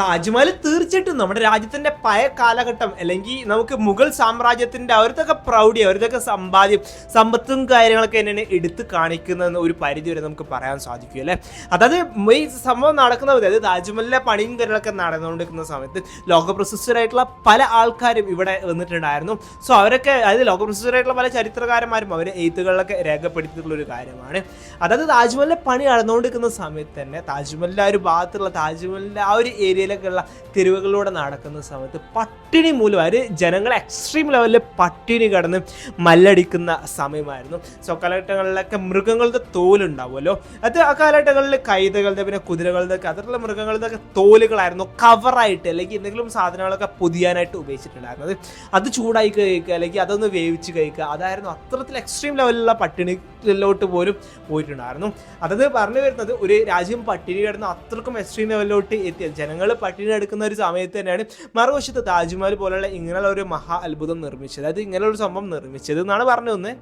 താജ്മഹൽ തീർച്ചയായിട്ടും നമ്മുടെ രാജ്യത്തിന്റെ പഴയ കാലഘട്ടം അല്ലെങ്കിൽ നമുക്ക് മുഗൾ സാമ്രാജ്യത്തിന്റെ അവരത്തൊക്കെ പ്രൗഢി അവരത്തൊക്കെ സമ്പാദ്യം സമ്പത്തും കാര്യങ്ങളൊക്കെ എന്നെ എടുത്തു കാണിക്കുന്നതെന്ന് ഒരു പരിധി വരെ നമുക്ക് പറയാൻ സാധിക്കും അല്ലേ? അതായത് ഈ സംഭവം നടക്കുന്ന അതായത് താജ്മഹലിലെ പണിയും കാര്യങ്ങളൊക്കെ നടന്നുകൊണ്ടിരിക്കുന്ന സമയത്ത് ലോകപ്രശസ്തരായിട്ടുള്ള പല ആൾക്കാരും ഇവിടെ വന്നിട്ടുണ്ടായിരുന്നു. സോ അവരൊക്കെ അതായത് ലോകപ്രശസ്തരായിട്ടുള്ള പല ചരിത്രകാരന്മാരും അവരെ എഴുത്തുകളിലൊക്കെ രേഖപ്പെടുത്തിയിട്ടുള്ള ഒരു കാര്യമാണ്. അതായത് താജ്മഹലിലെ പണി നടന്നുകൊണ്ടിരിക്കുന്ന സമയത്ത് തന്നെ താജ്മഹലിന്റെ ആ ഒരു ഭാഗത്തുള്ള താജ്മഹലിന്റെ ആ ഒരു ഏരിയയിലൊക്കെയുള്ള തെരുവുകളിലൂടെ നടക്കുന്ന സമയത്ത് പട്ടിണി മൂലം അവർ ജനങ്ങൾ എക്സ്ട്രീം ലെവലിൽ പട്ടിണി കടന്ന് മല്ലടിക്കുന്ന സമയമായിരുന്നു. സോ കാലഘട്ടങ്ങളിലൊക്കെ മൃഗങ്ങളുടെ തോലുണ്ടാവുമല്ലോ. അത് ആ കാലഘട്ടങ്ങളിൽ കൈതകളുടെ പിന്നെ കുതിരകളുടെ ഒക്കെ അതിലുള്ള മൃഗങ്ങളുടെ ഒക്കെ തോലുകളായിരുന്നു കവറായിട്ട് അല്ലെങ്കിൽ എന്തെങ്കിലും സാധനങ്ങളൊക്കെ പൊതിയാനായിട്ട് ഉപയോഗിച്ചിട്ടുണ്ടായിരുന്നത്. അത് ചൂടായി കഴിക്കുക അല്ലെങ്കിൽ അതൊന്ന് വേവിച്ച് കഴിക്കുക അതായിരുന്നു അത്രത്തിൽ എക്സ്ട്രീം ലെവലിലുള്ള പട്ടിണിയിലോട്ട് പോലും പോയിട്ടുണ്ടായിരുന്നു. അതത് പറഞ്ഞു വരുന്നത് ഒരു രാജ്യം പട്ടിണി കിടന്ന് അത്രക്കും എക്സ്ട്രീം ലെവലിലോട്ട് എത്തിയ ജനങ്ങൾ പട്ടിണി എടുക്കുന്ന ഒരു സമയത്ത് തന്നെയാണ് മറുവശത്ത് താജ്മഹൽ പോലുള്ള ഇങ്ങനെയുള്ള ഒരു മഹാ അത്ഭുതം നിർമ്മിച്ചത്. അതായത് ഇങ്ങനെയുള്ള ഒരു സംഭവം നിർമ്മിച്ചത് എന്നാണ് പറഞ്ഞു വന്നത്